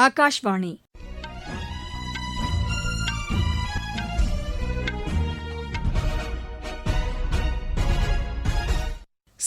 ಆಕಾಶವಾಣಿ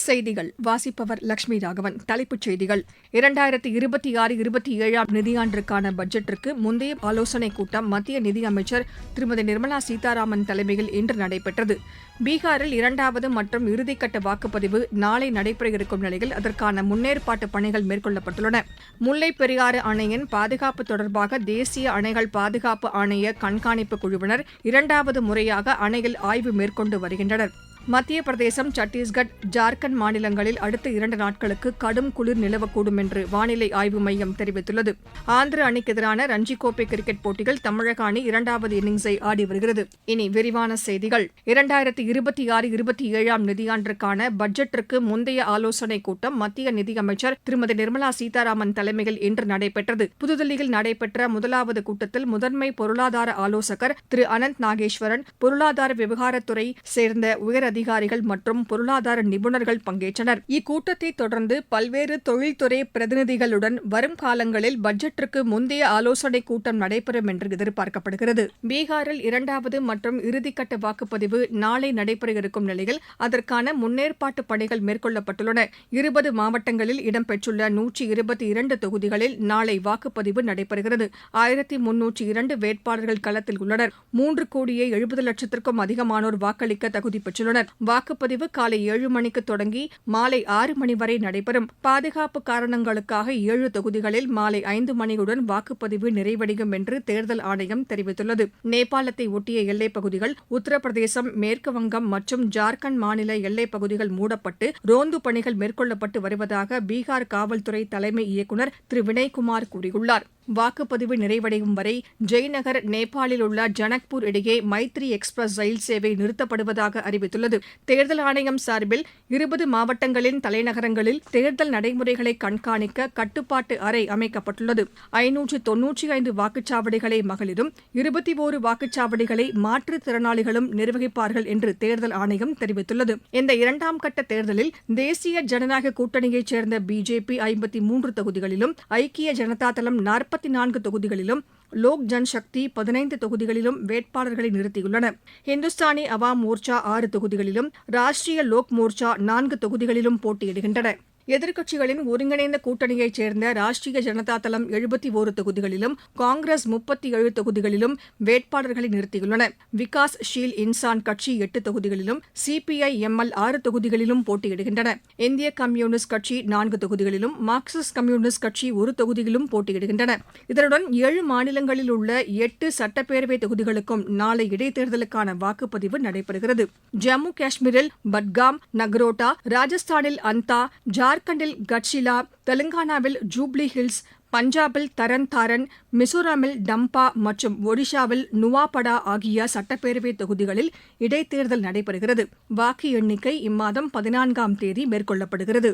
செய்திகள். வாசிப்பவர் லட்சுமி ராகவன். தலைப்புச் செய்திகள். இரண்டாயிரத்தி இருபத்தி ஆறு இருபத்தி ஏழாம் நிதியாண்டிற்கான பட்ஜெட்டிற்கு முந்தைய ஆலோசனைக் கூட்டம் மத்திய நிதியமைச்சர் திருமதி நிர்மலா சீதாராமன் தலைமையில் இன்று நடைபெற்றது. பீகாரில் இரண்டாவது மற்றும் இறுதிக்கட்ட வாக்குப்பதிவு நாளை நடைபெற இருக்கும் நிலையில் அதற்கான முன்னேற்பாட்டு பணிகள் மேற்கொள்ளப்பட்டுள்ளன. முல்லைப் பெரியாறு அணையின் பாதுகாப்பு தொடர்பாக தேசிய அணைகள் பாதுகாப்பு ஆணைய கண்காணிப்பு குழுவினர் இரண்டாவது முறையாக அணையில் ஆய்வு மேற்கொண்டு வருகின்றனர். மத்திய பிரதேசம் சத்தீஸ்கட் ஜார்க்கண்ட் மாநிலங்களில் அடுத்த இரண்டு நாட்களுக்கு கடும் குளிர் நிலவக்கூடும் என்று வானிலை ஆய்வு மையம் தெரிவித்துள்ளது. ஆந்திர அணிக்கு எதிரான ரஞ்சி கோப்பை கிரிக்கெட் போட்டியில் தமிழக அணி இரண்டாவது இன்னிங்ஸை ஆடி வருகிறது. இனி விரிவான செய்திகள். இரண்டாயிரத்தி இருபத்தி ஆறு இருபத்தி ஏழாம் நிதியாண்டிற்கான பட்ஜெட்டிற்கு முந்தைய ஆலோசனைக் கூட்டம் மத்திய நிதியமைச்சர் திருமதி நிர்மலா சீதாராமன் தலைமையில் இன்று நடைபெற்றது. புதுதில்லியில் நடைபெற்ற முதலாவது கூட்டத்தில் முதன்மை பொருளாதார ஆலோசகர் திரு அனந்த் நாகேஸ்வரன் பொருளாதார விவகாரத்துறை சேர்ந்த உயர் அதிகாரிகள் மற்றும் பொருளாதார நிபுணர்கள் பங்கேற்றனர். இக்கூட்டத்தை தொடர்ந்து பல்வேறு தொழில்துறை பிரதிநிதிகளுடன் வரும் காலங்களில் பட்ஜெட்டிற்கு முந்தைய ஆலோசனைக் கூட்டம் நடைபெறும் என்று எதிர்பார்க்கப்படுகிறது. பீகாரில் இரண்டாவது மற்றும் இறுதிக்கட்ட வாக்குப்பதிவு நாளை நடைபெற இருக்கும் நிலையில் அதற்கான முன்னேற்பாட்டு பணிகள் மேற்கொள்ளப்பட்டுள்ளன. இருபது மாவட்டங்களில் இடம்பெற்றுள்ள நூற்றி இருபத்தி இரண்டு தொகுதிகளில் நாளை வாக்குப்பதிவு நடைபெறுகிறது. ஆயிரத்தி முன்னூற்றி இரண்டு வேட்பாளர்கள் களத்தில் உள்ளனர். மூன்று கோடியே எழுபது லட்சத்திற்கும் அதிகமானோர் வாக்களிக்க தகுதி பெற்றுள்ளனர். வாக்குப்பதிவு காலை ஏழு மணிக்கு தொடங்கி மாலை ஆறு மணி வரை நடைபெறும். பாதுகாப்பு காரணங்களுக்காக ஏழு தொகுதிகளில் மாலை ஐந்து மணியுடன் வாக்குப்பதிவு நிறைவடையும் என்று தேர்தல் ஆணையம் தெரிவித்துள்ளது. நேபாளத்தை ஒட்டிய எல்லைப் பகுதிகள் உத்தரப்பிரதேசம் மேற்குவங்கம் மற்றும் ஜார்க்கண்ட் மாநில எல்லைப் பகுதிகள் மூடப்பட்டு ரோந்து பணிகள் மேற்கொள்ளப்பட்டு வருவதாக பீகார் காவல்துறை தலைமை இயக்குநர் திரு. வினய்குமார் கூறியுள்ளார். வாக்குப்பதிவு நிறைவடையும் வரை ஜெய்நகர் நேபாளில் உள்ள ஜனக்பூர் இடையே மைத்ரி எக்ஸ்பிரஸ் ரயில் சேவை நிறுத்தப்படுவதாக அறிவித்துள்ளது. தேர்தல் ஆணையம் சார்பில் இருபது மாவட்டங்களின் தலைநகரங்களில் தேர்தல் நடைமுறைகளை கண்காணிக்க கட்டுப்பாட்டு அறை அமைக்கப்பட்டுள்ளது. ஐநூற்று தொன்னூற்றி ஐந்து வாக்குச்சாவடிகளை மகளிரும் இருபத்தி ஓரு வாக்குச்சாவடிகளை மாற்றுத்திறனாளிகளும் நிர்வகிப்பார்கள் என்று தேர்தல் ஆணையம் தெரிவித்துள்ளது. இந்த இரண்டாம் கட்ட தேர்தலில் தேசிய ஜனநாயக கூட்டணியைச் சேர்ந்த பிஜேபி ஐம்பத்தி மூன்று தொகுதிகளிலும் ஐக்கிய ஜனதா தளம் நாற்பத்தி நான்கு தொகுதிகளிலும் லோக் ஜன்சக்தி பதினைந்து தொகுதிகளிலும் வேட்பாளர்களை நிறுத்தியுள்ளன. ஹிந்துஸ்தானி அவாம் மோர்ச்சா ஆறு தொகுதிகளிலும் ராஷ்டிரிய லோக் மோர்ச்சா நான்கு தொகுதிகளிலும் போட்டியிடுகின்றன. எதிர்க்கட்சிகளின் ஒருங்கிணைந்த கூட்டணியைச் சேர்ந்த ராஷ்டிரிய ஜனதா தளம் எழுபத்தி ஒரு தொகுதிகளிலும் காங்கிரஸ் முப்பத்தி ஏழு தொகுதிகளிலும் வேட்பாளர்களை நிறுத்தியுள்ளன. விகாஸ் ஷீல் இன்சான் கட்சி எட்டு தொகுதிகளிலும் சிபிஐ எம்எல் ஆறு தொகுதிகளிலும் போட்டியிடுகின்றன. இந்திய கம்யூனிஸ்ட் கட்சி நான்கு தொகுதிகளிலும் மார்க்சிஸ்ட் கம்யூனிஸ்ட் கட்சி ஒரு தொகுதியிலும் போட்டியிடுகின்றன. இதனுடன் ஏழு மாநிலங்களில் உள்ள எட்டு சட்டப்பேரவை தொகுதிகளுக்கும் நாளை இடைத்தேர்தலுக்கான வாக்குப்பதிவு நடைபெறுகிறது. ஜம்மு காஷ்மீரில் பட்காம் நக்ரோட்டா ராஜஸ்தானில் அந்தா ஜார்க்கண்டில் கட்சிலா தெலுங்கானாவில் ஜூப்ளி ஹில்ஸ் பஞ்சாபில் தரன் தாரன் மிசோராமில் டம்பா மற்றும் ஒடிஷாவில் நுவாபடா ஆகிய சட்டப்பேரவைத் தொகுதிகளில் இடைத்தேர்தல் நடைபெறுகிறது. வாக்கு எண்ணிக்கை இம்மாதம் பதினான்காம் தேதி மேற்கொள்ளப்படுகிறது.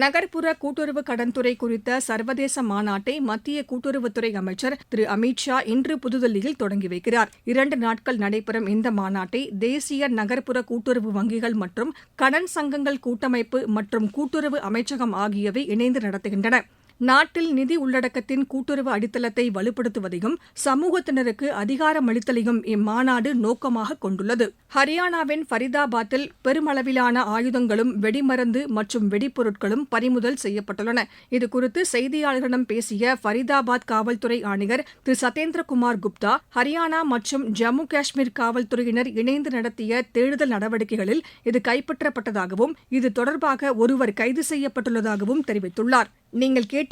நகர்ப்புற கூட்டுறவு கடன்துறை குறித்த சர்வதேச மாநாட்டை மத்திய கூட்டுறவுத்துறை அமைச்சர் திரு. அமித் ஷா இன்று புதுதில்லியில் தொடங்கி வைக்கிறார். இரண்டு நாட்கள் நடைபெறும் இந்த மாநாட்டை தேசிய நகர்ப்புற கூட்டுறவு வங்கிகள் மற்றும் கடன் சங்கங்கள் கூட்டமைப்பு மற்றும் கூட்டுறவு அமைச்சகம் ஆகியவை இணைந்து நடத்துகின்றன. நாட்டில் நிதி உள்ளடக்கத்தின் கூட்டுறவு அடித்தளத்தை வலுப்படுத்துவதையும் சமூகத்தினருக்கு அதிகாரமளித்தலையும் இம்மாநாடு நோக்கமாக கொண்டுள்ளது. ஹரியானாவின் ஃபரிதாபாத்தில் பெருமளவிலான ஆயுதங்களும் வெடிமருந்து மற்றும் வெடிப்பொருட்களும் பறிமுதல் செய்யப்பட்டுள்ளன. இதுகுறித்து செய்தியாளர்களிடம் பேசிய ஃபரிதாபாத் காவல்துறை ஆணையர் திரு. சத்யேந்திரகுமார் குப்தா ஹரியானா மற்றும் ஜம்மு காஷ்மீர் காவல்துறையினர் இணைந்து நடத்திய தேடுதல் நடவடிக்கைகளில் இது கைப்பற்றப்பட்டதாகவும் இது தொடர்பாக ஒருவர் கைது செய்யப்பட்டுள்ளதாகவும் தெரிவித்துள்ளார். நீங்கள் கேட்டு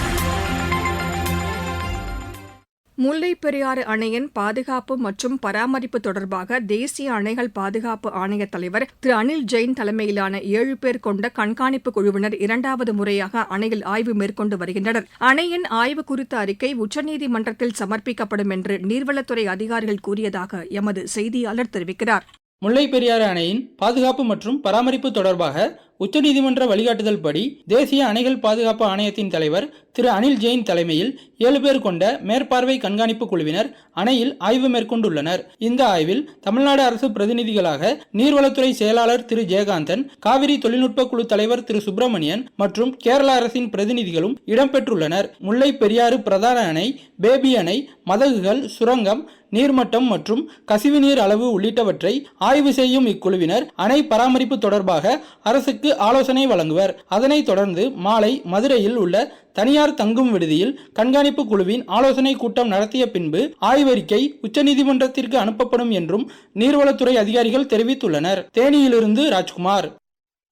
முல்லைப் பெரியாறு அணையின் பாதுகாப்பு மற்றும் பராமரிப்பு தொடர்பாக தேசிய அணைகள் பாதுகாப்பு ஆணைய தலைவர் திரு அனில் ஜெயின் தலைமையிலான ஏழு பேர் கொண்ட கண்காணிப்பு குழுவினர் இரண்டாவது முறையாக அணையில் ஆய்வு மேற்கொண்டு வருகின்றனர். அணையின் ஆய்வு குறித்த அறிக்கை உச்சநீதிமன்றத்தில் சமர்ப்பிக்கப்படும் என்று நீர்வளத்துறை அதிகாரிகள் கூறியதாக எமது செய்தியாளர் தெரிவிக்கிறார். முல்லை பெரியாறு அணையின் பாதுகாப்பு மற்றும் பராமரிப்பு தொடர்பாக உச்சநீதிமன்ற வழிகாட்டுதல் படி தேசிய அணைகள் பாதுகாப்பு ஆணையத்தின் தலைவர் திரு அனில் ஜெயின் தலைமையில் ஏழு பேர் கொண்ட மேற்பார்வை கண்காணிப்பு குழுவினர் அணையில் ஆய்வு மேற்கொண்டுள்ளனர். இந்த ஆய்வில் தமிழ்நாடு அரசு பிரதிநிதிகளாக நீர்வளத்துறை செயலாளர் திரு ஜெயகாந்தன் காவிரி தொழில்நுட்ப குழு தலைவர் திரு சுப்பிரமணியன் மற்றும் கேரள அரசின் பிரதிநிதிகளும் இடம்பெற்றுள்ளனர். முல்லை பெரியாறு பிரதான அணை பேபி அணை மதகுகள் சுரங்கம் நீர்மட்டம் மற்றும் கசிவுநீர் அளவு உள்ளிட்டவற்றை ஆய்வு செய்யும் இக்குழுவினர் அணை பராமரிப்பு தொடர்பாக அரசுக்கு ஆலோசனை வழங்குவர். அதனைத் தொடர்ந்து மாலை மதுரையில் உள்ள தனியார் தங்கும் விடுதியில் கண்காணிப்பு குழுவின் ஆலோசனை கூட்டம் நடத்திய பின்பு ஆய்வறிக்கை உச்சநீதிமன்றத்திற்கு அனுப்பப்படும் என்றும் நீர்வளத்துறை அதிகாரிகள் தெரிவித்துள்ளனர். தேனியிலிருந்து ராஜ்குமார்.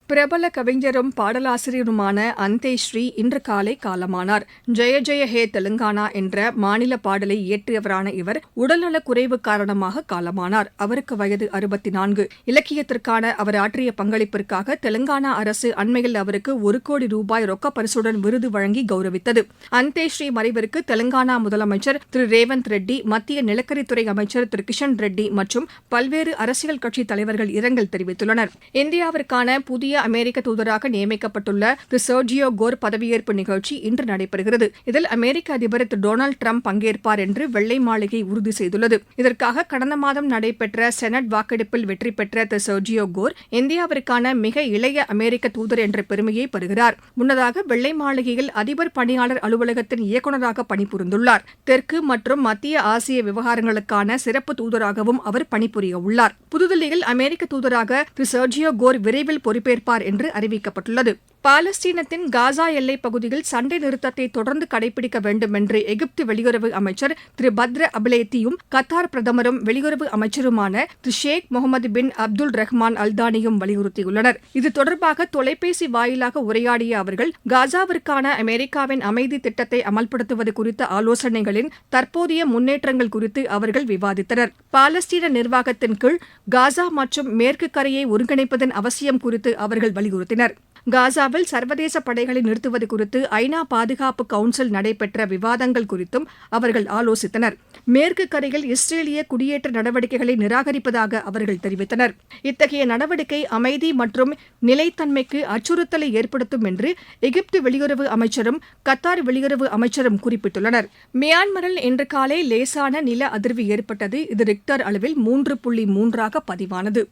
பிரபல கவிஞரும் பாடலாசிரியருமான அந்தே ஸ்ரீ இன்று காலை காலமானார். ஜெய ஜெய ஹே தெலுங்கானா என்ற மாநில பாடலை இயற்றியவரான இவர் உடல்நலக் குறைவு காரணமாக காலமானார். அவருக்கு வயது அறுபத்தி நான்கு இலக்கியத்திற்கான அவர் ஆற்றிய பங்களிப்பிற்காக தெலுங்கானா அரசு அண்மையில் அவருக்கு ஒரு கோடி ரூபாய் ரொக்க பரிசுடன் விருது வழங்கி கௌரவித்தது. அந்தே ஸ்ரீ மறைவிற்கு தெலுங்கானா முதலமைச்சர் திரு ரேவந்த் ரெட்டி மத்திய நிலக்கரித்துறை அமைச்சர் திரு கிஷன் ரெட்டி மற்றும் பல்வேறு அரசியல் கட்சித் தலைவர்கள் இரங்கல் தெரிவித்துள்ளனர். இந்தியாவிற்கான புதிய அமெரிக்க தூதராக நியமிக்கப்பட்டுள்ள திரு சர்ஜியோ கோர் பதவியேற்பு நிகழ்ச்சி இன்று நடைபெறுகிறது. இதில் அமெரிக்க அதிபர் திரு டொனால்டு டிரம்ப் பங்கேற்பார் என்று வெள்ளை மாளிகை உறுதி செய்துள்ளது. இதற்காக கடந்த மாதம் நடைபெற்ற செனட் வாக்கெடுப்பில் வெற்றி பெற்ற திரு சர்ஜியோ கோர் இந்தியாவிற்கான மிக இளைய அமெரிக்க தூதர் என்ற பெருமையை பெறுகிறார். முன்னதாக வெள்ளை மாளிகையில் அதிபர் பணியாளர் அலுவலகத்தின் இயக்குநராக பணிபுரிந்துள்ளார். தெற்கு மற்றும் மத்திய ஆசிய விவகாரங்களுக்கான சிறப்பு தூதராகவும் அவர் பணிபுரிய உள்ளார். புதுதில்லியில் அமெரிக்க தூதராக திரு சர்ஜியோ கோர் விரைவில் பொறுப்பேற்பார் என்று அறிவிக்கப்பட்டுள்ளது. பாலஸ்தீனத்தின் காசா எல்லைப் பகுதியில் சண்டை நிறுத்தத்தை தொடர்ந்து கடைபிடிக்க வேண்டும் என்று எகிப்து வெளியுறவு அமைச்சர் திரு பத்ர அபிலேத்தியும் கத்தார் பிரதமரும் வெளியுறவு அமைச்சருமான திரு ஷேக் முகமது பின் அப்துல் ரஹ்மான் அல்தானியும் வலியுறுத்தியுள்ளனர். இது தொடர்பாக தொலைபேசி வாயிலாக உரையாடிய அவர்கள் காசாவிற்கான அமெரிக்காவின் அமைதி திட்டத்தை அமல்படுத்துவது குறித்த ஆலோசனைகளின் தற்போதைய முன்னேற்றங்கள் குறித்து அவர்கள் விவாதித்தனர். பாலஸ்தீன நிர்வாகத்தின் கீழ் காசா மற்றும் மேற்கு கரையை ஒருங்கிணைப்பதன் அவசியம் குறித்து அவர்கள் வலியுறுத்தினர். காசாவில் சர்வதேச படைகளை நிறுத்துவது குறித்து ஐநா பாதுகாப்பு கவுன்சில் நடைபெற்ற விவாதங்கள் குறித்தும் அவர்கள் ஆலோசித்தனர். மேற்கு கரையில் இஸ்ரேலிய குடியேற்ற நடவடிக்கைகளை நிராகரிப்பதாக அவர்கள் தெரிவித்தனர். இத்தகைய நடவடிக்கை அமைதி மற்றும் நிலைத்தன்மைக்கு அச்சுறுத்தலை ஏற்படுத்தும் என்று எகிப்து வெளியுறவு அமைச்சரும் கத்தார் வெளியுறவு அமைச்சரும் குறிப்பிட்டுள்ளனர். மியான்மரில் இன்று காலை லேசான நில அதிர்வு ஏற்பட்டது. இது ரிக்டர் அளவில் மூன்று புள்ளி மூன்றாக பதிவானது.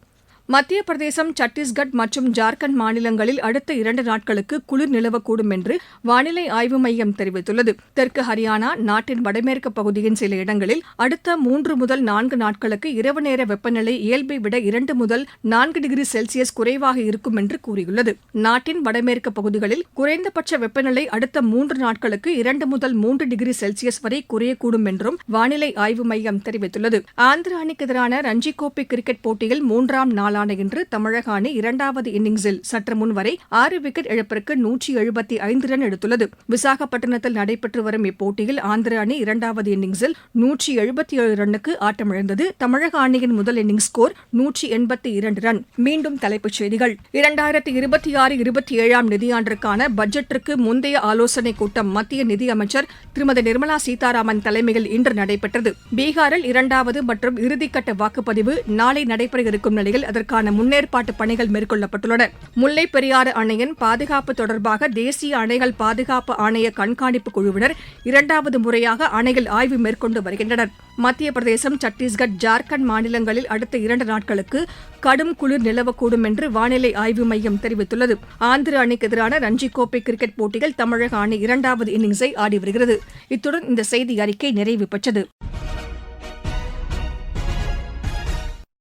மத்திய பிரதேசம் சத்தீஸ்கட் மற்றும் ஜார்க்கண்ட் மாநிலங்களில் அடுத்த இரண்டு நாட்களுக்கு குளிர் நிலவக்கூடும் என்று வானிலை ஆய்வு மையம் தெரிவித்துள்ளது. தெற்கு ஹரியானா நாட்டின் வடமேற்கு பகுதியின் சில இடங்களில் அடுத்த மூன்று முதல் நான்கு நாட்களுக்கு இரவு நேர வெப்பநிலை இயல்பை விட இரண்டு முதல் நான்கு டிகிரி செல்சியஸ் குறைவாக இருக்கும் என்று கூறியுள்ளது. நாட்டின் வடமேற்கு பகுதிகளில் குறைந்தபட்ச வெப்பநிலை அடுத்த மூன்று நாட்களுக்கு இரண்டு முதல் மூன்று டிகிரி செல்சியஸ் வரை குறையக்கூடும் என்றும் வானிலை ஆய்வு மையம் தெரிவித்துள்ளது. ஆந்திர அணிக்கு எதிரான ரஞ்சி கோப்பை கிரிக்கெட் போட்டியில் மூன்றாம் நாள் நாளான இன்று தமிழக அணி இரண்டாவது இன்னிங்ஸில் சற்று முன்வரை ஆறு விக்கெட் இழப்பிற்கு நூற்றி எழுபத்தி ஐந்து ரன் எடுத்துள்ளது. விசாகப்பட்டினத்தில் நடைபெற்று வரும் இப்போட்டியில் ஆந்திர அணி இரண்டாவது இன்னிங்ஸில் நூற்றி எழுபத்தி ஏழு ரன்னுக்கு ஆட்டமிழந்தது. தமிழக அணியின் முதல் இன்னிங்ஸ் ஸ்கோர் நூற்றி எண்பத்தி இரண்டு ரன். மீண்டும் தலைப்புச் செய்திகள். இரண்டாயிரத்தி இருபத்தி ஆறு இருபத்தி ஏழாம் நிதியாண்டிற்கான பட்ஜெட்டிற்கு முந்தைய ஆலோசனைக் கூட்டம் மத்திய நிதியமைச்சர் திருமதி நிர்மலா சீதாராமன் தலைமையில் இன்று நடைபெற்றது. பீகாரில் இரண்டாவது மற்றும் இறுதிக்கட்ட வாக்குப்பதிவு நாளை நடைபெற இருக்கும் நிலையில் அதற்கு அதற்கான முன்னேற்பாட்டு பணிகள் மேற்கொள்ளப்பட்டுள்ளன. முல்லைப் பெரியாறு அணையின் பாதுகாப்பு தொடர்பாக தேசிய அணைகள் பாதுகாப்பு ஆணைய கண்காணிப்பு குழுவினர் இரண்டாவது முறையாக அணையில் ஆய்வு மேற்கொண்டு வருகின்றனர். மத்திய பிரதேசம் சத்தீஸ்கர் ஜார்க்கண்ட் மாநிலங்களில் அடுத்த இரண்டு நாட்களுக்கு கடும் குளிர் நிலவக்கூடும் என்று வானிலை ஆய்வு மையம் தெரிவித்துள்ளது. ஆந்திர அணிக்கு எதிரான ரஞ்சி கோப்பை கிரிக்கெட் போட்டியில் தமிழக அணி இரண்டாவது இன்னிங்ஸை ஆடி வருகிறது. இத்துடன் இந்த செய்தி அறிக்கை நிறைவு பெற்றது.